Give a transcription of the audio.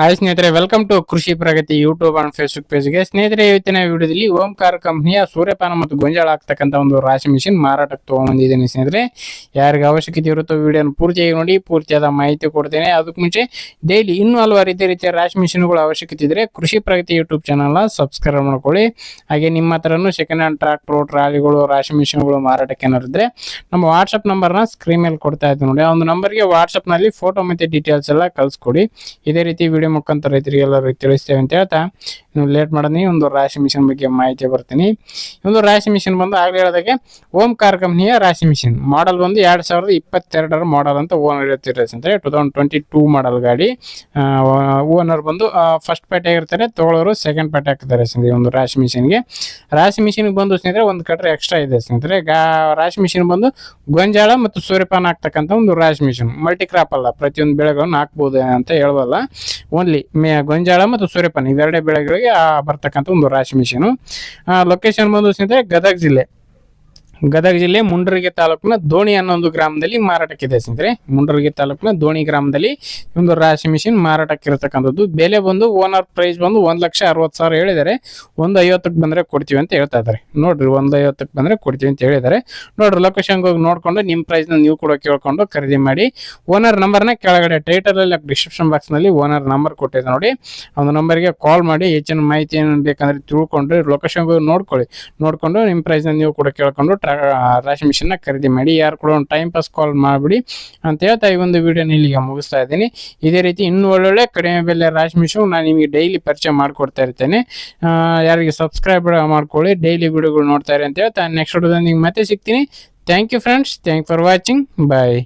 Hi ಸ್ನೇಹಿತರೆ welcome to Krishi Pragati YouTube and Facebook ಪೇಜ್ಗೆ ಸ್ನೇಹಿತರೆ, ಇವತ್ತಿನ ವಿಡಿಯೋದಲ್ಲಿ ಓಂಕಾರ ಕಂಪ್ನಿಯ ಸೂರ್ಯಪಾನ ಮತ್ತು ಗೊಂಜಾಳ ಆಗ್ತಕ್ಕಂಥ ಒಂದು ರಾಶಿ ಮಿಷಿನ್ ಮಾರಾಟಕ್ಕೆ ತೊಗೊಂಡಿದ್ದೀನಿ ಸ್ನೇಹಿತರೆ. ಯಾರಿಗೆ ಅವಶ್ಯಕತೆ ಇರುತ್ತೋ ವಿಡಿಯೋನ ಪೂರ್ತಿಯಾಗಿ ನೋಡಿ, ಪೂರ್ತಿಯಾದ ಮಾಹಿತಿ ಕೊಡ್ತೇನೆ. ಅದಕ್ಕೆ ಮುಂಚೆ ಡೈಲಿ ಇನ್ನೂ ಹಲವಾರು ರೀತಿಯ ರೀತಿಯ ರಾಶಿ ಮಿಷಿನ್ಗಳು ಅವಶ್ಯಕತೆ ಇದ್ದರೆ ಕೃಷಿ ಪ್ರಗತಿ ಯೂಟ್ಯೂಬ್ ಚಾನಲ್ನ ಸಬ್ಸ್ಕ್ರೈಬ್ ಮಾಡ್ಕೊಳ್ಳಿ. ಹಾಗೆ ನಿಮ್ಮ ಹತ್ರನೂ ಸೆಕೆಂಡ್ ಹ್ಯಾಂಡ್ ಟ್ರಾಕ್ಟರ್ ಟ್ರಾಲಿಗಳು ರಾಶಿ ಮಿಷಿನ್ಗಳು ಮಾರಾಟಕ್ಕೆ ಏನಾರು ಇದ್ರೆ ನಮ್ಮ ವಾಟ್ಸಪ್ ನಂಬರ್ನ ಸ್ಕ್ರೀನ್ ಮೇಲೆ ಕೊಡ್ತಾ ಇದ್ದೀನಿ ನೋಡಿ. ಆ ಒಂದು ನಂಬರ್ಗೆ ವಾಟ್ಸಪ್ನಲ್ಲಿ ಫೋಟೋ ಮತ್ತು ಡೀಟೇಲ್ಸ್ ಎಲ್ಲ ಕಳಿಸ್ಕೊಡಿ. ಇದೇ ರೀತಿ ವಿಡಿಯೋ ಮುಖಾಂತರ ರೈತರಿಗೆ ಎಲ್ಲರಿಗೂ ತಿಳಿಸ್ತೇವೆ ಅಂತ ಹೇಳ್ತಾ ನೀವು ಲೇಟ್ ಮಾಡೋದು ಒಂದು ರಾಶಿ ಮಿಷನ್ ಬಗ್ಗೆ ಮಾಹಿತಿ ಬರ್ತೀನಿ. ಒಂದು ರಾಶಿ ಮಿಷನ್ ಬಂದು ಆಗಲೇ ಹೇಳಿದಾಗೆ ಓಂಕಾರ್ ಕಂಪ್ನಿಯ ರಾಶಿ ಮಿಷನ್. ಮಾಡೆಲ್ ಬಂದು ಎರಡು ಸಾವಿರದ ಇಪ್ಪತ್ತೆರಡರ ಮಾಡೆಲ್ ಅಂತ ಓನರ್ ಇರ್ತಿರ್ತಾರೆ ಅಂದರೆ two thousand twenty two model ಗಾಡಿ ಓನರ್ ಬಂದು ಫಸ್ಟ್ ಪಾರ್ಟಿ ಆಗಿರ್ತಾರೆ ತೊಗೊಳೋರು ಸೆಕೆಂಡ್ ಪಾರ್ಟಿ ಹಾಕ್ತಾರೆ ಸ್ನೇಹಿತರೆ ಒಂದು ರಾಶಿ ಮಿಷಿನ್ಗೆ ರಾಶಿ ಮಿಷಿನ್ಗೆ ಬಂದು ಸ್ನೇಹಿತರೆ, ಒಂದು ಕಟ್ರೆ ಎಕ್ಸ್ಟ್ರಾ ಇದೆ ಸ್ನೇಹಿತರೆ. ಗಾ, ರಾಶಿ ಮಿಷಿನ್ ಬಂದು ಗೊಂಜಾಳ ಮತ್ತು ಸೂರ್ಯಪಾನ ಹಾಕ್ತಕ್ಕಂಥ ಒಂದು ರಾಶಿ ಮಿಷನ್. ಮಲ್ಟಿ ಕ್ರಾಪ್ ಅಲ್ಲ, ಪ್ರತಿಯೊಂದು ಬೆಳೆಗಳನ್ನು ಹಾಕ್ಬೋದು ಅಂತ ಹೇಳುವಲ್ಲ. ಓನ್ಲಿ ಮೇ ಗೊಂಜಾಳ ಮತ್ತು ಸೂರ್ಯಪಾನ, ಇವೆರಡೇ ಬೆಳೆಗಳಿಗೆ ಬರ್ತಕ್ಕಂಥ ಒಂದು ರಾಶಿ ಮಿಷನ್. ಲೊಕೇಶನ್ ಬಂದು ಸ್ನೇಹಿತರೆ ಗದಗ ಜಿಲ್ಲೆ. ಗದಗ ಜಿಲ್ಲೆ ಮುಂಡರಗಿ ತಾಲೂಕಿನ ದೋಣಿ ಅನ್ನೋ ಒಂದು ಗ್ರಾಮದಲ್ಲಿ ಮಾರಾಟಕ್ಕಿದೆ ಸ್ನೇಹಿತರೆ. ಮುಂಡರಗಿ ತಾಲೂಕಿನ ದೋಣಿ ಗ್ರಾಮದಲ್ಲಿ ಒಂದು ರಾಶಿ ಮಿಷಿನ್ ಮಾರಾಟಕ್ಕಿರತಕ್ಕಂಥದ್ದು. ಬೆಲೆ ಬಂದು ಓನರ್ ಪ್ರೈಸ್ ಬಂದು ಒಂದು ಲಕ್ಷ ಅರವತ್ತು ಸಾವಿರ ಹೇಳಿದ್ದಾರೆ. ಒಂದು ಐವತ್ತಕ್ಕೆ ಬಂದ್ರೆ ಕೊಡ್ತೀವಿ ಅಂತ ಹೇಳ್ತಾ ಇದ್ದಾರೆ. ನೋಡ್ರಿ, ಒಂದು ಐವತ್ತಕ್ಕೆ ಬಂದ್ರೆ ಕೊಡ್ತೀವಿ ಅಂತ ಹೇಳಿದ್ದಾರೆ. ನೋಡ್ರಿ ಲೊಕೇಶನ್ಗೆ ಹೋಗಿ ನೋಡ್ಕೊಂಡು ನಿಮ್ಮ ಪ್ರೈಸ್ನ ನೀವು ಕೂಡ ಕೇಳ್ಕೊಂಡು ಖರೀದಿ ಮಾಡಿ. ಓನರ್ ನಂಬರ್ನ ಕೆಳಗಡೆ ಟೈಟಲ್ ಅಲ್ಲಿ ಡಿಸ್ಕ್ರಿಪ್ಷನ್ ಬಾಕ್ಸ್ನಲ್ಲಿ ಓನರ್ ನಂಬರ್ ಕೊಟ್ಟಿದೆ ನೋಡಿ. ಒಂದು ನಂಬರ್ಗೆ ಕಾಲ್ ಮಾಡಿ ಹೆಚ್ಚಿನ ಮಾಹಿತಿ ಏನು ಬೇಕಂದ್ರೆ ತಿಳ್ಕೊಂಡ್ರೆ ಲೊಕೇಶನ್ಗೆ ಹೋಗಿ ನೋಡ್ಕೊಳ್ಳಿ. ನೋಡ್ಕೊಂಡು ನಿಮ್ಮ ಪ್ರೈಸ್ನ ನೀವು ಕೂಡ ಕೇಳ್ಕೊಂಡು ರಾಶಿ ಮಿಷಿನ್ನ ಖರೀದಿ ಮಾಡಿ, ಯಾರು ಕೂಡ ಒಂದು ಟೈಮ್ ಪಾಸ್ ಕಾಲ್ ಮಾಡಿಬಿಡಿ ಅಂತ ಹೇಳ್ತಾ ಈ ಒಂದು ವಿಡಿಯೋನ ಇಲ್ಲಿಗೆ ಮುಗಿಸ್ತಾ ಇದ್ದೀನಿ. ಇದೇ ರೀತಿ ಇನ್ನೂ ಒಳ್ಳೊಳ್ಳೆ ಕಡಿಮೆ ಬೆಲೆ ರಾಶಿ ಮಿಷನ್ ನಾನು ನಿಮಗೆ ಡೈಲಿ ಪರಿಚಯ ಮಾಡಿಕೊಡ್ತಾ ಇರ್ತೇನೆ. ಯಾರಿಗೆ ಸಬ್ಸ್ಕ್ರೈಬ್ ಮಾಡ್ಕೊಳ್ಳಿ ಡೈಲಿ ವಿಡಿಯೋಗಳು ನೋಡ್ತಾರೆ ಅಂತ ಹೇಳ್ತಾ ನೆಕ್ಸ್ಟ್ ವಿಡಿಯೋದಲ್ಲಿ ಮತ್ತೆ ಸಿಗ್ತೀನಿ. Thank you friends thank for watching bye